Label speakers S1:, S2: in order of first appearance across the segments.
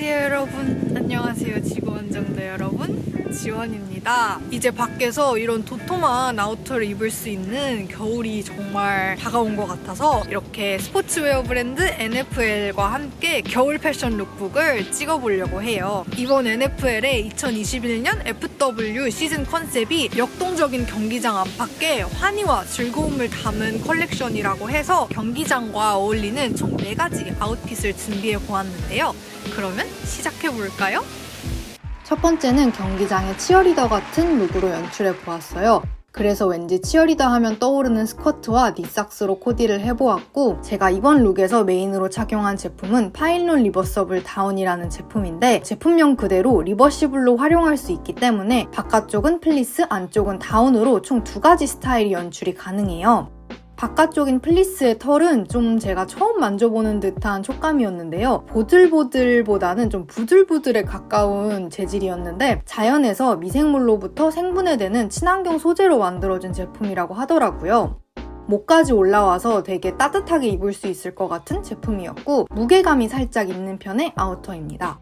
S1: 안녕하세요 여러분. 안녕하세요 지구원정도 여러분. 지원입니다. 이제 밖에서 이런 도톰한 아우터를 입을 수 있는 겨울이 정말 다가온 것 같아서 이렇게 스포츠웨어 브랜드 NFL과 함께 겨울 패션 룩북을 찍어보려고 해요. 이번 NFL의 2021년 FW 시즌 컨셉이 역동적인 경기장 안팎에 환희와 즐거움을 담은 컬렉션이라고 해서 경기장과 어울리는 총 4가지 아웃핏을 준비해 보았는데요 그러면 시작해 볼까요? 첫 번째는 경기장의 치어리더 같은 룩으로 연출해 보았어요. 그래서 왠지 치어리더 하면 떠오르는 스커트와 닉삭스로 코디를 해보았고 제가 이번 룩에서 메인으로 착용한 제품은 파일론 리버서블 다운이라는 제품인데 제품명 그대로 리버시블로 활용할 수 있기 때문에 바깥쪽은 플리스, 안쪽은 다운으로 총 두 가지 스타일이 연출이 가능해요. 바깥쪽인 플리스의 털은 좀 제가 처음 만져보는 듯한 촉감이었는데요. 보들보들보다는 좀 부들부들에 가까운 재질이었는데 자연에서 미생물로부터 생분해되는 친환경 소재로 만들어진 제품이라고 하더라고요. 목까지 올라와서 되게 따뜻하게 입을 수 있을 것 같은 제품이었고 무게감이 살짝 있는 편의 아우터입니다.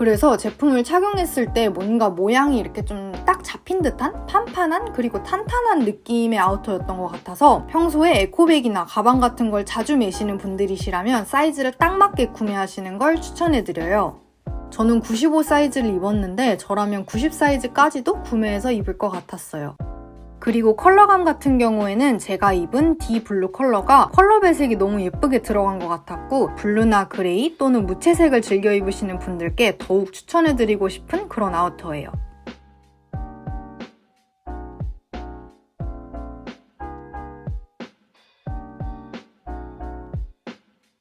S1: 그래서 제품을 착용했을 때 뭔가 모양이 이렇게 좀 딱 잡힌 듯한 판판한 그리고 탄탄한 느낌의 아우터였던 것 같아서 평소에 에코백이나 가방 같은 걸 자주 매시는 분들이시라면 사이즈를 딱 맞게 구매하시는 걸 추천해드려요. 저는 95 사이즈를 입었는데 저라면 90 사이즈까지도 구매해서 입을 것 같았어요. 그리고 컬러감 같은 경우에는 제가 입은 D 블루 컬러가 컬러 배색이 너무 예쁘게 들어간 것 같았고 블루나 그레이 또는 무채색을 즐겨 입으시는 분들께 더욱 추천해드리고 싶은 그런 아우터예요.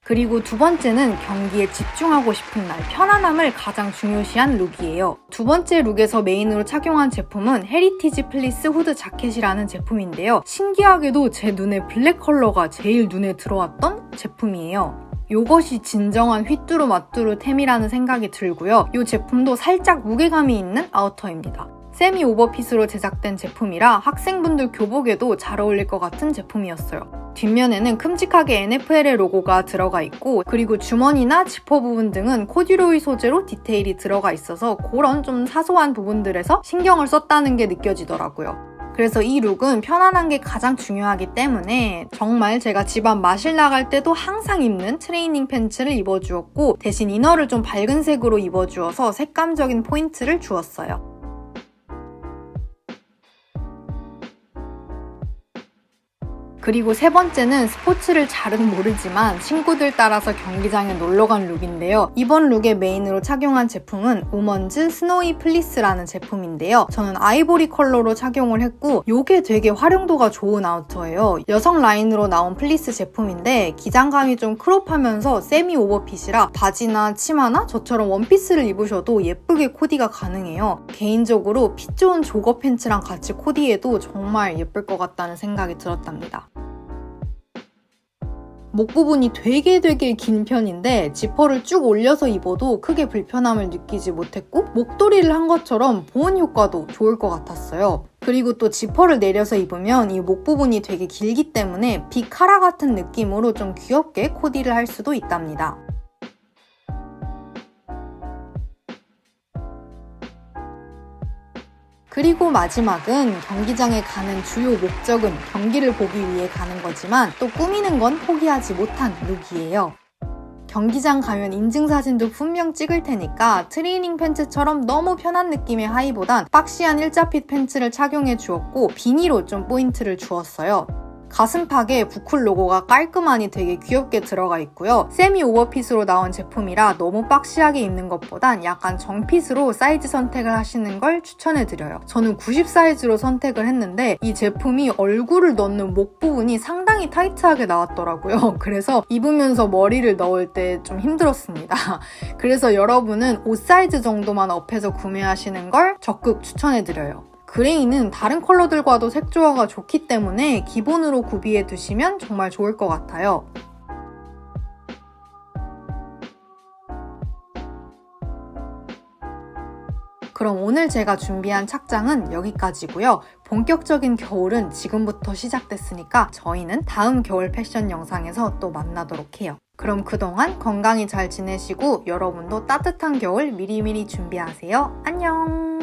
S1: 그리고 두 번째는 경기에 집중하고 싶은 날, 편안함을 가장 중요시한 룩이에요. 두 번째 룩에서 메인으로 착용한 제품은 헤리티지 플리스 후드 자켓이라는 제품인데요. 신기하게도 제 눈에 블랙 컬러가 제일 눈에 들어왔던 제품이에요. 요것이 진정한 휘뚜루 마뚜루 템이라는 생각이 들고요. 이 제품도 살짝 무게감이 있는 아우터입니다. 세미 오버핏으로 제작된 제품이라 학생분들 교복에도 잘 어울릴 것 같은 제품이었어요. 뒷면에는 큼직하게 NFL의 로고가 들어가 있고 그리고 주머니나 지퍼 부분 등은 코듀로이 소재로 디테일이 들어가 있어서 그런 좀 사소한 부분들에서 신경을 썼다는 게 느껴지더라고요. 그래서 이 룩은 편안한 게 가장 중요하기 때문에 정말 제가 집안 마실 나갈 때도 항상 입는 트레이닝 팬츠를 입어주었고 대신 이너를 좀 밝은 색으로 입어주어서 색감적인 포인트를 주었어요. 그리고 세 번째는 스포츠를 잘은 모르지만 친구들 따라서 경기장에 놀러 간 룩인데요. 이번 룩의 메인으로 착용한 제품은 우먼즈 스노이 플리스라는 제품인데요. 저는 아이보리 컬러로 착용을 했고 이게 되게 활용도가 좋은 아우터예요. 여성 라인으로 나온 플리스 제품인데 기장감이 좀 크롭하면서 세미 오버핏이라 바지나 치마나 저처럼 원피스를 입으셔도 예쁘게 코디가 가능해요. 개인적으로 핏 좋은 조거 팬츠랑 같이 코디해도 정말 예쁠 것 같다는 생각이 들었답니다. 목 부분이 되게 되게 긴 편인데 지퍼를 쭉 올려서 입어도 크게 불편함을 느끼지 못했고 목도리를 한 것처럼 보온 효과도 좋을 것 같았어요. 그리고 또 지퍼를 내려서 입으면 이 목 부분이 되게 길기 때문에 비카라 같은 느낌으로 좀 귀엽게 코디를 할 수도 있답니다. 그리고 마지막은 경기장에 가는 주요 목적은 경기를 보기 위해 가는 거지만 또 꾸미는 건 포기하지 못한 룩이에요. 경기장 가면 인증사진도 분명 찍을 테니까 트레이닝 팬츠처럼 너무 편한 느낌의 하의보단 박시한 일자핏 팬츠를 착용해 주었고 비니로 좀 포인트를 주었어요. 가슴팍에 부클 로고가 깔끔하니 되게 귀엽게 들어가 있고요. 세미 오버핏으로 나온 제품이라 너무 박시하게 입는 것보단 약간 정핏으로 사이즈 선택을 하시는 걸 추천해드려요. 저는 90 사이즈로 선택을 했는데 이 제품이 얼굴을 넣는 목 부분이 상당히 타이트하게 나왔더라고요. 그래서 입으면서 머리를 넣을 때 좀 힘들었습니다. 그래서 여러분은 옷 사이즈 정도만 업해서 구매하시는 걸 적극 추천해드려요. 그레이는 다른 컬러들과도 색조화가 좋기 때문에 기본으로 구비해 두시면 정말 좋을 것 같아요. 그럼 오늘 제가 준비한 착장은 여기까지고요. 본격적인 겨울은 지금부터 시작됐으니까 저희는 다음 겨울 패션 영상에서 또 만나도록 해요. 그럼 그동안 건강히 잘 지내시고 여러분도 따뜻한 겨울 미리미리 준비하세요. 안녕!